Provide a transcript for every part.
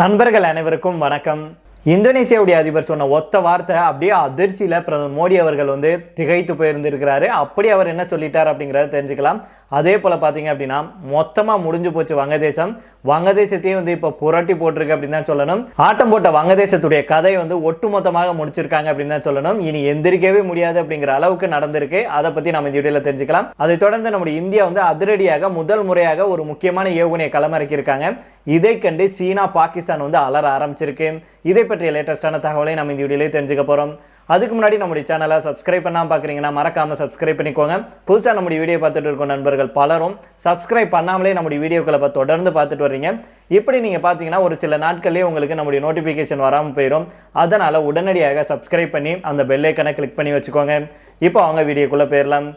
நண்பர்கள் அனைவருக்கும் வணக்கம். இந்தோனேசியாவுடைய அதிபர் சொன்ன ஒத்த வார்த்தை அப்படியே அதிர்ச்சியில் பிரதமர் மோடி அவர்கள் வந்து திகைத்து போயிருந்திருக்கிறாரு. அப்படி அவர் என்ன சொல்லிட்டார் அப்படிங்கிறத தெரிஞ்சுக்கலாம். அதே போல் பார்த்தீங்க அப்படின்னா மொத்தமாக முடிஞ்சு போச்சு வங்கதேசம். வங்கதேசத்தையும் வந்து இப்போ புரட்டி போட்டிருக்கு அப்படின்னு தான் சொல்லணும். ஆட்டம் போட்ட வங்கதேசத்துடைய கதை வந்து ஒட்டுமொத்தமாக முடிச்சிருக்காங்க அப்படின்னு தான் சொல்லணும். இனி எந்திரிக்கவே முடியாது அப்படிங்கிற அளவுக்கு நடந்திருக்கு. அதை பற்றி நம்ம இந்த வீடியோவில் தெரிஞ்சுக்கலாம். அதை தொடர்ந்து நம்முடைய இந்தியா வந்து அதிரடியாக முதல் முறையாக ஒரு முக்கியமான ஏவுகணையை களமிறக்கியிருக்காங்க. இதை கண்டு சீனா பாகிஸ்தான் வந்து அலற ஆரம்பிச்சிருக்கு. இதை பற்றிய லேட்டஸ்டான தகவலை நம்ம இந்த வீடியோலேயே தெரிஞ்சுக்க போகிறோம் அதுக்கு முன்னாடி நம்முடைய சேனலை சப்ஸ்கிரைப் பண்ணாமல் பார்க்குறீங்கன்னா மறக்காமல் சப்ஸ்கிரைப் பண்ணிக்கோங்க. புதுசாக நம்முடைய வீடியோ பார்த்துட்டு இருக்கும் நண்பர்கள் பலரும். சப்ஸ்கிரைப் பண்ணாமலே நம்முடைய வீடியோக்களை பார்த்து தொடர்ந்து பார்த்துட்டு வர்றீங்க இப்படி நீங்கள் பார்த்தீங்கன்னா ஒரு சில நாட்கள்லேயே உங்களுக்கு நம்முடைய நோட்டிஃபிகேஷன் வராமல் போயிடும் அதனால் உடனடியாக சப்ஸ்கிரைப் பண்ணி அந்த பெல்லைக்கனை கிளிக் பண்ணி வச்சுக்கோங்க. இப்போ அவங்க வீடியோக்குள்ளே போயிடலாம்.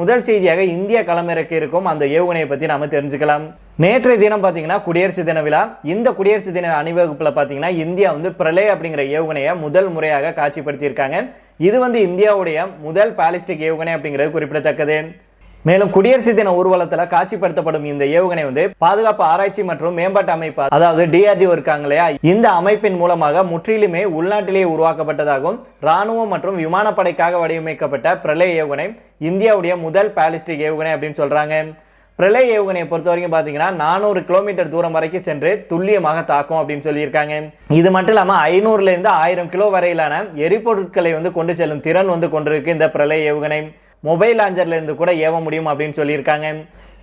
முதல் செய்தியாக இந்தியா களமிறக்கி இருக்கும் அந்த ஏவுகணையை பற்றி நாம் தெரிஞ்சுக்கலாம். நேற்றைய தினம் பார்த்தீங்கன்னா குடியரசு தின விழா. இந்த குடியரசு தின அணிவகுப்பில் பார்த்தீங்கன்னா இந்தியா வந்து பிரளய அப்படிங்கிற ஏவுகணையை முதல் முறையாக காட்சிப்படுத்தியிருக்காங்க. இது வந்து இந்தியாவுடைய முதல் பாலிஸ்டிக் ஏவுகணை அப்படிங்கிறது குறிப்பிடத்தக்கது. மேலும் குடியரசு தின ஊர்வலத்தில் காட்சிப்படுத்தப்படும் இந்த ஏவுகணை வந்து பாதுகாப்பு ஆராய்ச்சி மற்றும் மேம்பாட்டு அமைப்பு அதாவது டிஆர்டிஓ இருக்காங்க இல்லையா? இந்த அமைப்பின் மூலமாக முற்றிலுமே உள்நாட்டிலேயே உருவாக்கப்பட்டதாகவும் ராணுவம் மற்றும் விமானப்படைக்காக வடிவமைக்கப்பட்ட பிரளய ஏவுகணை இந்தியாவுடைய முதல் பாலிஸ்டிக் ஏவுகணை அப்படின்னு சொல்றாங்க. பிரளய ஏவுகணையை பொறுத்த வரைக்கும் பார்த்தீங்கன்னா நானூறு கிலோமீட்டர் தூரம் வரைக்கும் சென்று துல்லியமாக தாக்கும் அப்படின்னு சொல்லியிருக்காங்க. இது மட்டும் இல்லாமல் ஐநூறுலேருந்து ஆயிரம் கிலோ வரையிலான எரிபொருட்களை வந்து கொண்டு செல்லும் திறன் வந்து கொண்டிருக்கு இந்த பிரளய ஏவுகணை. மொபைல் லாஞ்சர்ல இருந்து கூட ஏவ முடியும் அப்படின்னு சொல்லியிருக்காங்க.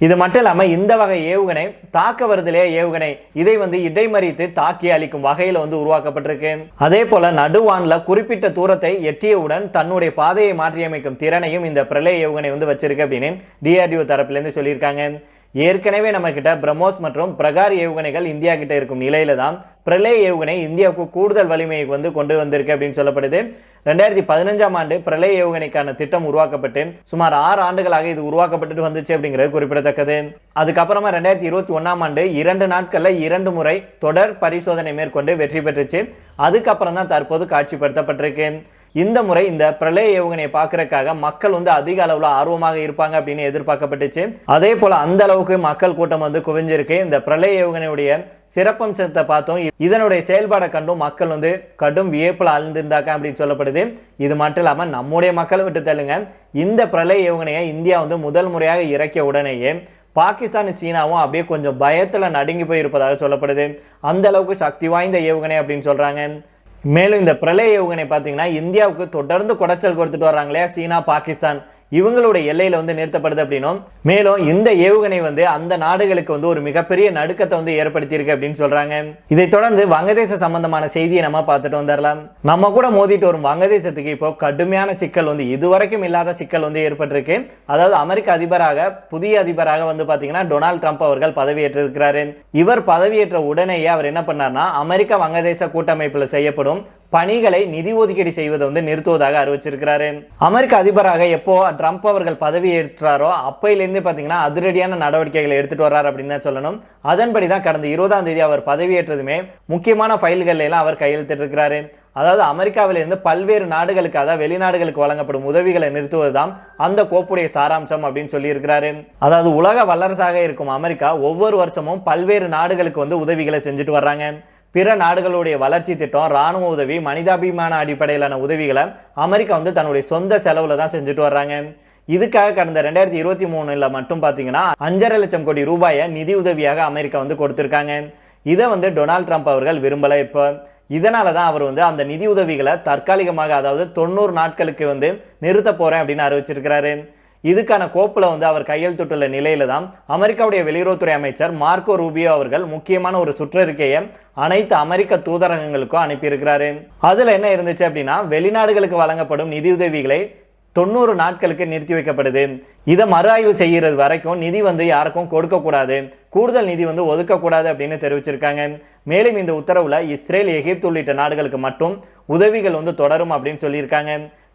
இது மட்டும் இல்லாமல் இந்த வகை ஏவுகணை தாக்க வருதிலே ஏவுகணை. இதை வந்து இடைமறித்து தாக்கி அளிக்கும் வகையில் வந்து உருவாக்கப்பட்டிருக்கு. அதே போல நடுவான்ல குறிப்பிட்ட தூரத்தை எட்டியவுடன் தன்னுடைய பாதையை மாற்றியமைக்கும் திறனையும் இந்த பிரளய ஏவுகணை வந்து வச்சிருக்கு அப்படின்னு டிஆர்டிஓ தரப்புலேருந்து சொல்லியிருக்காங்க. ஏற்கனவே நம்மக்கிட்ட பிரம்மோஸ் மற்றும் பிரகார் ஏவுகணைகள் இந்தியா கிட்ட இருக்கும் நிலையில தான் பிரளய ஏவுகணை இந்தியாவுக்கு கூடுதல் வலிமையை வந்து கொண்டு வந்திருக்கு அப்படின்னு சொல்லப்படுது. ரெண்டாயிரத்தி பதினஞ்சாம் ஆண்டு பிரளய ஏவுகணைக்கான திட்டம் உருவாக்கப்பட்டு சுமார் ஆறு ஆண்டுகளாக இது உருவாக்கப்பட்டு வந்துச்சு அப்படிங்கிறது குறிப்பிடத்தக்கது. அதுக்கப்புறமா ரெண்டாயிரத்தி இருபத்தி ஒன்னாம் ஆண்டு இரண்டு நாட்களில் இரண்டு முறை தொடர் பரிசோதனை மேற்கொண்டு வெற்றி பெற்றுச்சு. அதுக்கப்புறம் தான் தற்போது காட்சிப்படுத்தப்பட்டிருக்கு. இந்த முறை இந்த பிரளய ஏவுகணையை பார்க்கறதுக்காக மக்கள் வந்து அதிக அளவில் ஆர்வமாக இருப்பாங்க அப்படின்னு எதிர்பார்க்கப்பட்டுச்சு. அதே போல அந்த அளவுக்கு மக்கள் கூட்டம் வந்து குவிஞ்சிருக்கு. இந்த பிரளய ஏவுகணையுடைய சிறப்பம்சத்தை பார்த்தோம். இதனுடைய செயல்பாடை கண்டும் மக்கள் வந்து கடும் வியப்பில் ஆழ்ந்திருந்தாங்க அப்படின்னு சொல்லப்படுது. இது மட்டும் இல்லாமல் நம்முடைய மக்களை விட்டு தள்ளுங்க. இந்த பிரளய ஏவுகணையை இந்தியா வந்து முதல் முறையாக இறக்கிய உடனேயே பாகிஸ்தான் சீனாவும் அப்படியே கொஞ்சம் பயத்தில் நடுங்கி போய் இருப்பதாக சொல்லப்படுது. அந்த அளவுக்கு சக்தி வாய்ந்த ஏவுகணை அப்படின்னு சொல்கிறாங்க மேலும் இந்த பிரளய யோகனை பார்த்தீங்கன்னா இந்தியாவுக்கு தொடர்ந்து குடைச்சல் கொடுத்துட்டு வர்றாங்களே சீனா பாகிஸ்தான். இவங்களுடைய எல்லையில் வந்து நிறுத்தப்படுது அப்படின்னும். மேலும் இந்த ஏவுகணை வந்து அந்த நாடுகளுக்கு வந்து ஒரு மிகப்பெரிய நடுக்கத்தை வந்து ஏற்படுத்தியிருக்கு அப்படின்னு சொல்றாங்க. இதை தொடர்ந்து வங்கதேச சம்பந்தமான செய்தியை நம்ம பார்த்துட்டு வந்துடலாம் நம்ம கூட மோதிட்டு வரும் வங்கதேசத்துக்கு இப்போ கடுமையான சிக்கல் வந்து இதுவரைக்கும் இல்லாத சிக்கல் வந்து ஏற்பட்டிருக்கு. அதாவது அமெரிக்க அதிபராக புதிய அதிபராக வந்து பார்த்தீங்கன்னா டொனால்ட் ட்ரம்ப் அவர்கள் பதவியேற்றிருக்கிறாரு. இவர் பதவியேற்ற உடனேயே அவர் என்ன பண்ணார்னா அமெரிக்க வங்கதேச கூட்டமைப்பில் செய்யப்படும் பணிகளை நிதி ஒதுக்கீடு செய்வதை வந்து நிறுத்துவதாக அறிவிச்சிருக்கிறாரு. அமெரிக்க அதிபராக எப்போ ட்ரம்ப் அவர்கள் பதவி ஏற்றாரோ அப்பையிலேருந்து பார்த்தீங்கன்னா அதிரடியான நடவடிக்கைகளை எடுத்துட்டு வர்றாரு அப்படின்னு தான் சொல்லணும். அதன்படி தான் கடந்த இருபதாம் தேதி அவர் பதவியேற்றதுமே முக்கியமான ஃபைல்கள் எல்லாம் அவர் கையெழுத்திட்டிருக்கிறாரு. அதாவது அமெரிக்காவிலிருந்து பல்வேறு நாடுகளுக்கு அதாவது வெளிநாடுகளுக்கு வழங்கப்படும் உதவிகளை நிறுத்துவதுதான் அந்த கோப்புடைய சாராம்சம் அப்படின்னு சொல்லியிருக்கிறாரு. அதாவது உலக வல்லரசாக இருக்கும் அமெரிக்கா ஒவ்வொரு வருஷமும் பல்வேறு நாடுகளுக்கு வந்து உதவிகளை செஞ்சுட்டு வர்றாங்க. பிற நாடுகளுடைய வளர்ச்சி திட்டம் ராணுவ உதவி மனிதாபிமான அடிப்படையிலான உதவிகளை அமெரிக்கா வந்து தன்னுடைய சொந்த செலவில் தான் செஞ்சுட்டு வர்றாங்க. இதுக்காக கடந்த ரெண்டாயிரத்தி இருபத்தி மூணுல மட்டும் பார்த்தீங்கன்னா அஞ்சரை லட்சம் கோடி ரூபாயை நிதி உதவியாக அமெரிக்கா வந்து கொடுத்துருக்காங்க. இதை வந்து டொனால்ட் ட்ரம்ப் அவர்கள் விரும்பலை இப்போ. இதனால தான் அவர் வந்து அந்த நிதி உதவிகளை தற்காலிகமாக அதாவது தொண்ணூறு நாட்களுக்கு வந்து நிறுத்த போகிறேன் அப்படின்னு அறிவிச்சிருக்கிறாரு. இதுக்கான கோப்பில் வந்து அவர் கையெழுத்துட்டுள்ள நிலையில தான் அமெரிக்காவுடைய வெளியுறவுத்துறை அமைச்சர் மார்க்கோ ரூபியோ அவர்கள் முக்கியமான ஒரு சுற்றறிக்கையை அனைத்து அமெரிக்க தூதரகங்களுக்கும் அனுப்பியிருக்கிறாரு. அதில் என்ன இருந்துச்சு அப்படின்னா வெளிநாடுகளுக்கு வழங்கப்படும் நிதியுதவிகளை தொண்ணூறு நாட்களுக்கு நிறுத்தி வைக்கப்படுது. இதை மறு ஆய்வு செய்கிறது வரைக்கும் நிதி வந்து யாருக்கும் கொடுக்கக்கூடாது. கூடுதல் நிதி வந்து ஒதுக்கக்கூடாது அப்படின்னு தெரிவிச்சிருக்காங்க. மேலும் இந்த உத்தரவில் இஸ்ரேல் எகிப்து உள்ளிட்ட நாடுகளுக்கு மட்டும் உதவிகள் வந்து தொடரும் அப்படின்னு சொல்லியிருக்காங்க.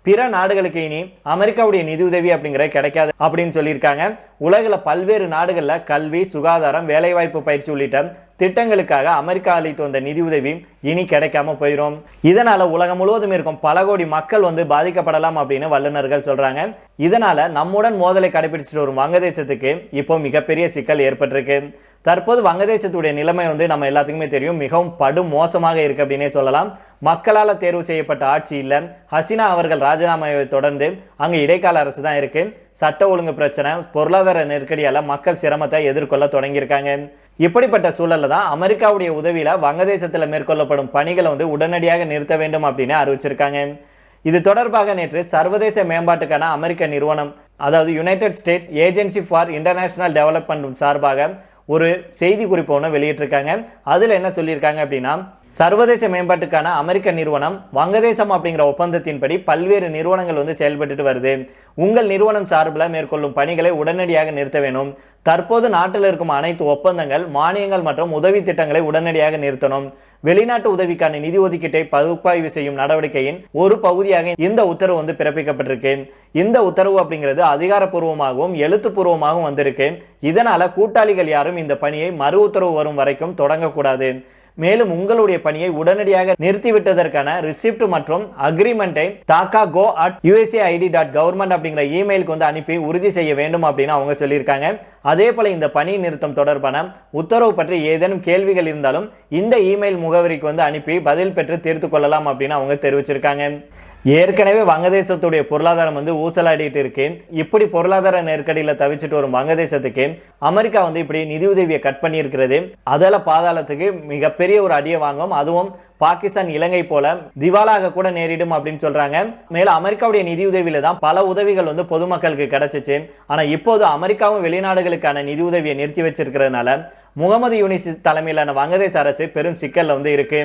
பிற நாடுகளுக்கு இனி அமெரிக்காவுடைய நிதியுதவி அப்படிங்கிறது கிடைக்காது அப்படின்னு சொல்லியிருக்காங்க. உலகில் பல்வேறு நாடுகளில் கல்வி சுகாதாரம் வேலைவாய்ப்பு பயிற்சி உள்ளிட்ட திட்டங்களுக்காக அமெரிக்கா அளித்து வந்த நிதியுதவி இனி கிடைக்காம போயிடும் இதனால உலகம் முழுவதும் இருக்கும் பல கோடி மக்கள் வந்து பாதிக்கப்படலாம் அப்படின்னு வல்லுநர்கள் சொல்றாங்க. இதனால நம்முடன் மோதலை கடைபிடிச்சிட்டு வரும் வங்கதேசத்துக்கு இப்போ மிகப்பெரிய சிக்கல் ஏற்பட்டிருக்கு. தற்போது வங்கதேசத்துடைய நிலைமை வந்து நம்ம எல்லாத்துக்குமே தெரியும். மிகவும் படு மோசமாக இருக்கு அப்படின்னே சொல்லலாம். மக்களால் தேர்வு செய்யப்பட்ட ஆட்சி இல்லை. ஹசினா அவர்கள் ராஜினாமாவை தொடர்ந்து அங்கே இடைக்கால அரசு தான் இருக்கு. சட்ட ஒழுங்கு பிரச்சனை பொருளாதார நெருக்கடியால் மக்கள் சிரமத்தை எதிர்கொள்ள தொடங்கியிருக்காங்க. இப்படிப்பட்ட சூழலில் தான் அமெரிக்காவுடைய உதவியில வங்கதேசத்தில் மேற்கொள்ளப்படும் பணிகளை வந்து உடனடியாக நிறுத்த வேண்டும் அப்படின்னு அறிவிச்சிருக்காங்க. இது தொடர்பாக நேற்று சர்வதேச மேம்பாட்டுக்கான அமெரிக்க நிறுவனம் அதாவது United States agency for international development சார்பாக ஒரு செய்தி குறிப்பு ஒன்று வெளியிட்டிருக்காங்க. அதில் என்ன சொல்லியிருக்காங்க அப்படின்னா சர்வதேச மேம்பாட்டுக்கான அமெரிக்க நிறுவனம் வங்கதேசம் அப்படிங்கிற ஒப்பந்தத்தின்படி பல்வேறு நிறுவனங்கள் வந்து செயல்பட்டுட்டு வருது. உங்கள் நிறுவனம் சார்பில் மேற்கொள்ளும் பணிகளை உடனடியாக நிறுத்த வேணும் தற்போது நாட்டில் இருக்கும் அனைத்து ஒப்பந்தங்கள் மானியங்கள் மற்றும் உதவி திட்டங்களை உடனடியாக நிறுத்தணும். வெளிநாட்டு உதவிக்கான நிதி ஒதுக்கீட்டை பகுப்பாய்வு செய்யும் நடவடிக்கையின் ஒரு பகுதியாக இந்த உத்தரவு வந்து பிறப்பிக்கப்பட்டிருக்கு. இந்த உத்தரவு அப்படிங்கிறது அதிகாரப்பூர்வமாகவும் எழுத்துப்பூர்வமாகவும் வந்திருக்கு. இதனால கூட்டாளிகள் யாரும் இந்த பணியை மறு உத்தரவு வரும் வரைக்கும் தொடங்கக்கூடாது. மேலும் உங்களுடைய பணியை உடனடியாக நிறுத்திவிட்டதற்கான ரிசிப்ட் மற்றும் அக்ரிமெண்ட்டை Dhaka go at USA ID dot government அப்படிங்கிற இமெயிலுக்கு வந்து அனுப்பி உறுதி செய்ய வேண்டும் அப்படின்னு அவங்க சொல்லியிருக்காங்க. அதே போல இந்த பணி நிறுத்தம் தொடர்பான உத்தரவு பற்றி ஏதேனும் கேள்விகள் இருந்தாலும் இந்த இமெயில் முகவரிக்கு வந்து அனுப்பி பதில் பெற்று தீர்த்து கொள்ளலாம் அப்படின்னு அவங்க தெரிவிச்சிருக்காங்க. ஏற்கனவே வங்கதேசத்துடைய பொருளாதாரம் வந்து ஊசலாடிட்டு இருக்கு. இப்படி பொருளாதார நெருக்கடியில் தவிச்சிட்டு வரும் வங்கதேசத்துக்கு அமெரிக்கா வந்து இப்படி நிதியுதவியை கட் பண்ணியிருக்கிறது. அதில் பாதாளத்துக்கு மிகப்பெரிய ஒரு அடியை வாங்கும். அதுவும் பாகிஸ்தான் இலங்கை போல திவாலாக கூட நேரிடும் அப்படின்னு சொல்றாங்க. மேலும் அமெரிக்காவுடைய நிதியுதவியில தான் பல உதவிகள் வந்து பொதுமக்களுக்கு கிடைச்சிச்சு. ஆனா இப்போது அமெரிக்காவும் வெளிநாடுகளுக்கான நிதியுதவியை நிறுத்தி வச்சிருக்கிறதுனால முகமது யூனிஸ் தலைமையிலான வங்கதேச அரசு பெரும் சிக்கல்ல வந்து இருக்கு.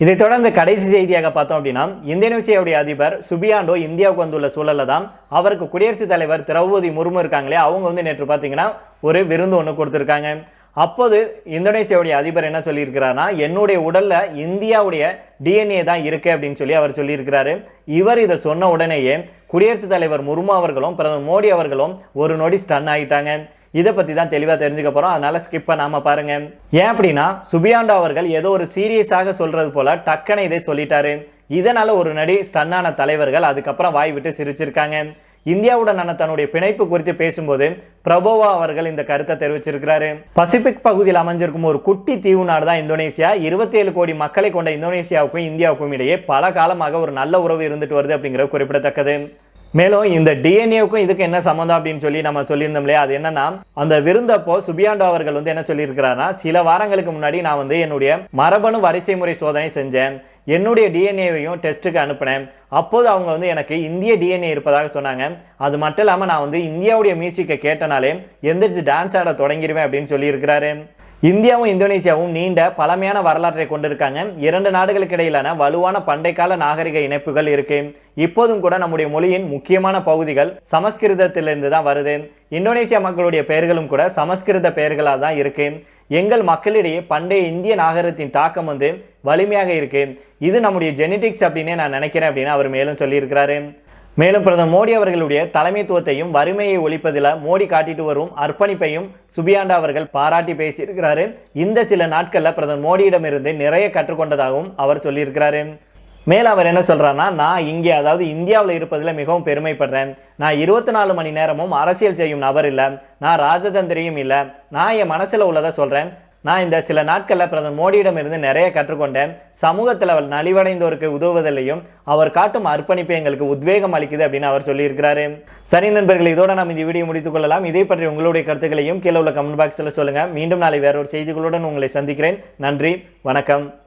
இதைத் தொடர்ந்து கடைசி செய்தியாக பார்த்தோம் அப்படின்னா இந்தோனேசியாவுடைய அதிபர் சுபியாண்டோ இந்தியாவுக்கு வந்துள்ள சூழல்ல தான் அவருக்கு குடியரசுத் தலைவர் திரௌபதி முர்மு இருக்காங்களே அவங்க வந்து நேற்று பார்த்தீங்கன்னா ஒரு விருந்து ஒன்று கொடுத்துருக்காங்க. அப்போது இந்தோனேசியாவுடைய அதிபர் என்ன சொல்லியிருக்கிறாருன்னா என்னுடைய உடலில் இந்தியாவுடைய டிஎன்ஏ தான் இருக்குது அப்படின்னு சொல்லி அவர் சொல்லியிருக்கிறாரு. இவர் இதை சொன்ன உடனேயே குடியரசுத் தலைவர் முர்மு அவர்களும் பிரதமர் மோடி அவர்களும் ஒரு நொடி ஸ்டன் ஆகிட்டாங்க இதை பற்றி தான் தெளிவாக தெரிஞ்சுக்க போகிறோம் அதனால் ஸ்கிப் பண்ணாமல் பாருங்கள் ஏன் அப்படின்னா சுபியாண்டோ அவர்கள் ஏதோ ஒரு சீரியஸாக சொல்கிறது போல் டக்குன்னு இதை சொல்லிட்டாரு. இதனால் ஒரு நடி ஸ்டன்னான தலைவர்கள் அதுக்கப்புறம் வாய் விட்டு சிரிச்சிருக்காங்க. இந்தியாவுடனான தன்னுடைய பிணைப்பு குறித்து பேசும்போது பிரபோவா அவர்கள் இந்த கருத்தை தெரிவிச்சிருக்கிறாரு. பசிபிக் பகுதியில் அமைஞ்சிருக்கும் ஒரு குட்டி தீவு நாடு தான் இந்தோனேசியா. இருபத்தி ஏழு கோடி மக்களை கொண்ட இந்தோனேசியாவுக்கும் இந்தியாவுக்கும் இடையே பல காலமாக ஒரு நல்ல உறவு இருந்துட்டு வருது அப்படிங்கிறது குறிப்பிடத்தக்கது. மேலும் இந்த டிஎன்ஏவுக்கும் இதுக்கு என்ன சம்மந்தம் அப்படின்னு சொல்லி நம்ம சொல்லியிருந்தோம் இல்லையா? அது என்னன்னா அந்த விருந்தப்போ சுபியாண்டோ அவர்கள் வந்து என்ன சொல்லியிருக்கிறாருன்னா சில வாரங்களுக்கு முன்னாடி நான் வந்து என்னுடைய மரபணு வரிசை முறை சோதனை செஞ்சேன். என்னுடைய டிஎன்ஏவையும் டெஸ்ட்டுக்கு அனுப்பினேன். அப்போது அவங்க வந்து எனக்கு இந்திய டிஎன்ஏ இருப்பதாக சொன்னாங்க. அது மட்டும் இல்லாமல் நான் வந்து இந்தியாவுடைய மியூசிக்கை கேட்டனாலே எந்திரிச்சு டான்ஸ் ஆட தொடங்கிடுவேன் அப்படின்னு சொல்லியிருக்கிறாரு. இந்தியாவும் இந்தோனேசியாவும் நீண்ட பழமையான வரலாற்றை கொண்டிருக்காங்க. இரண்டு நாடுகளுக்கு இடையிலான வலுவான பண்டைக்கால நாகரிக இணைப்புகள் இருக்கு. இப்போதும் கூட நம்முடைய மொழியின் முக்கியமான பகுதிகள் சமஸ்கிருதத்திலிருந்து தான் வருது. இந்தோனேசியா மக்களுடைய பெயர்களும் கூட சமஸ்கிருத பெயர்களாக தான் இருக்கு. எங்கள் மக்களிடையே பண்டைய இந்திய நாகரிகத்தின் தாக்கம் வந்து வலிமையாக இருக்கு. இது நம்முடைய ஜெனடிக்ஸ் அப்படின்னே நான் நினைக்கிறேன் அப்படின்னு அவர் மேலும் சொல்லியிருக்கிறாரு. மேலும் பிரதமர் மோடி அவர்களுடைய தலைமைத்துவத்தையும் வறுமையை ஒழிப்பதில் மோடி காட்டிட்டு வரும் அர்ப்பணிப்பையும் சுபியாண்டா அவர்கள் பாராட்டி பேசியிருக்கிறாரு. இந்த சில நாட்களில் பிரதமர் மோடியிடமிருந்து நிறைய கற்றுக்கொண்டதாகவும் அவர் சொல்லியிருக்கிறாரு. மேலும் அவர் என்ன சொல்கிறாருன்னா நான் இங்கே அதாவது இந்தியாவில் இருப்பதில் மிகவும் பெருமைப்படுறேன். நான் இருபத்தி நாலு மணி நேரமும் அரசியல் செய்யும் நபர் இல்லை. நான் ராஜதந்திரியும் இல்லை. நான் என் மனசில் உள்ளதை சொல்கிறேன் நான் இந்த சில நாட்களில் பிரதமர் மோடியிடம் இருந்து நிறைய கற்றுக்கொண்டேன். சமூகத்தில் அவள் நலிவடைந்தோருக்கு உதவுவதிலையும் அவர் காட்டும் அர்ப்பணிப்பு எங்களுக்கு உத்வேகம் அளிக்குது அப்படின்னு அவர் சொல்லியிருக்கிறாரு. சரி நண்பர்கள் இதோட நாம் இந்த வீடியோ முடித்துக் கொள்ளலாம். இதை பற்றி உங்களுடைய கருத்துக்களையும் கீழே உள்ள கமெண்ட் பாக்ஸில் சொல்லுங்கள் மீண்டும் நாளை வேறொரு செய்திகளுடன் உங்களை சந்திக்கிறேன். நன்றி வணக்கம்.